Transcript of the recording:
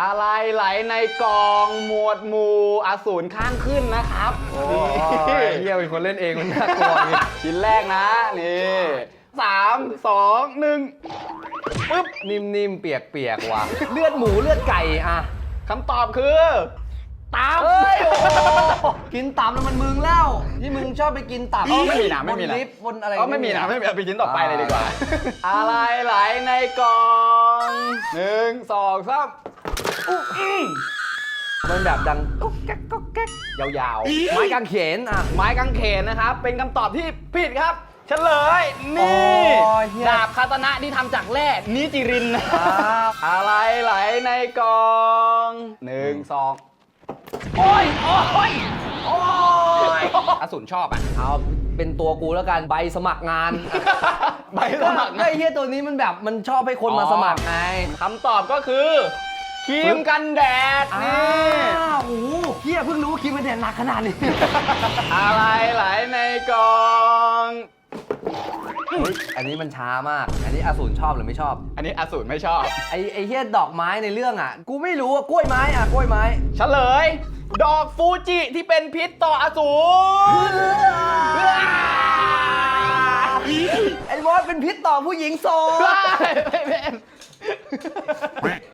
อะไรไหลในกองหมวดหมู่อสูรข้างขึ้นนะครับโอ้ยเฮียเป็นคนเล่นเองมันน่ากลัวอย่างงี้ชิ้นแรกนะนี่สามสองหนึ่งปึ๊บนิ่มๆเปียกๆว่ะเลือดหมูเลือดไก่อะคำตอบคือตามเอ้ยโอ้โหกินตับแล้วมันมึงแล้วที่มึงชอบไปกินตับอ๋อไม่มีนะไม่มีบนะนลิฟต์บนอะไรก็ไม่มีนะไม่มีเอาไปชิ้นต่อไปเลยดีกว่าอ่า อะไรไหลในกองหนึ่งสองสาม มันแบบดังก๊อกแก๊กก๊อกแก๊กยาวไม้กางเขนอะๆไม้กางเขนนะครับ เป็นคำตอบที่ผิดครับ เฉลยโอ้นี่ยเหี้ย ดาบคาตนะที่ทำจากแร่นิจิรินนะอ่าอะไรไหลในกองหนึ่งสองโอ้ยโอ้ยโอ้ยอสูรชอบอะ เอาเป็นตัวกูแล้วกันใบสมัครงานใบสมัครก็ไอ้เฮียตัวนี้มันแบบมันชอบให้คนมาสมัครไง คำตอบก็คือ ครีมกันแดดอ้านี่วโอ้โหเฮียเพิ่งรู้ว่าคิดมันเด่นหนักขนาดนี้ อะไรไหลในกองเฮ้ยอันนี้มันช้ามาก อันนี้อสูรชอบหรือไม่ชอบ อันนี้อสูรไม่ชอบ ไอ้ไอ้เฮียดอกไม้ในเรื่องอะ กูไม่รู้อะกล้วยไม้อะกล้วยไม้เฉลย ดอกฟูจิที่เป็นพิษต่ออสูรไอ้บอสเป็นพิษต่อผู้หญิงโสด ไม่เป็น